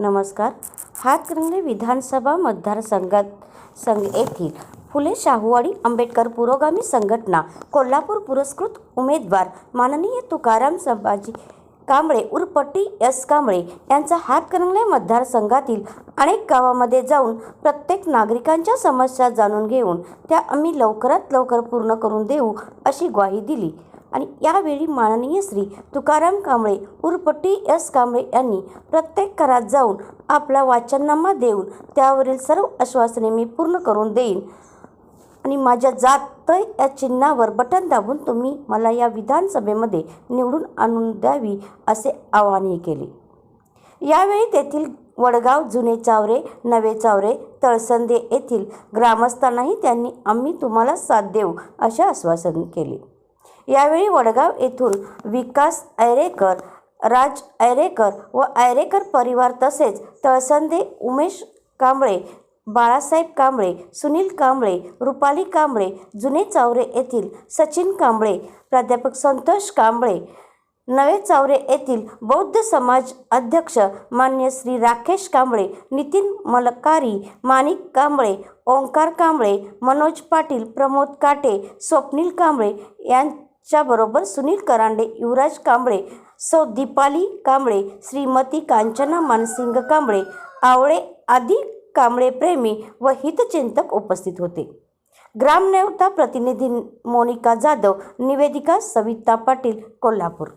नमस्कार. हातकणंगले विधानसभा मतदारसंघात संघ येथील फुले शाहूवाडी आंबेडकर पुरोगामी संघटना कोल्हापूर पुरस्कृत उमेदवार माननीय तुकाराम संभाजी कांबळे उर्फ एस कांबळे यांचा हातकणंगले मतदारसंघातील अनेक गावामध्ये जाऊन प्रत्येक नागरिकांच्या समस्या जाणून घेऊन त्या आम्ही लवकरात लवकर पूर्ण करून देऊ अशी ग्वाही दिली. आणि यावेळी माननीय श्री तुकाराम कांबळे उर्फ टी एस कांबळे यांनी प्रत्येक घरात जाऊन आपला वाचननामा देऊन त्यावरील सर्व आश्वासने मी पूर्ण करून देईन. आणि माझ्या जात या चिन्हावर बटन दाबून तुम्ही मला या विधानसभेमध्ये निवडून आणून द्यावी असे आवाहनही केले. यावेळी तेथील वडगाव जुने चावरे नवे चावरे तळसंदे येथील ग्रामस्थांनाही त्यांनी आम्ही तुम्हाला साथ देऊ असे आश्वासन केले. यावेळी वडगाव येथून विकास ऐरेकर राज ऐरेकर व ऐरेकर परिवार तसेच तळसंदे उमेश कांबळे बाळासाहेब कांबळे सुनील कांबळे रुपाली कांबळे जुने चावरे येथील सचिन कांबळे प्राध्यापक संतोष कांबळे नवे चावरे येथील बौद्ध समाज अध्यक्ष मान्य श्री राकेश कांबळे नितीन मलकारी माणिक कांबळे ओंकार कांबळे मनोज पाटील प्रमोद काटे स्वप्नील कांबळे यांच्याबरोबर सुनील करांडे युवराज कांबळे सौ दीपाली कांबळे श्रीमती कांचना मानसिंग कांबळे आवळे आदी कांबळे प्रेमी व हितचिंतक उपस्थित होते. ग्रामनेवता प्रतिनिधी मोनिका जाधव निवेदिका सविता पाटील कोल्हापूर.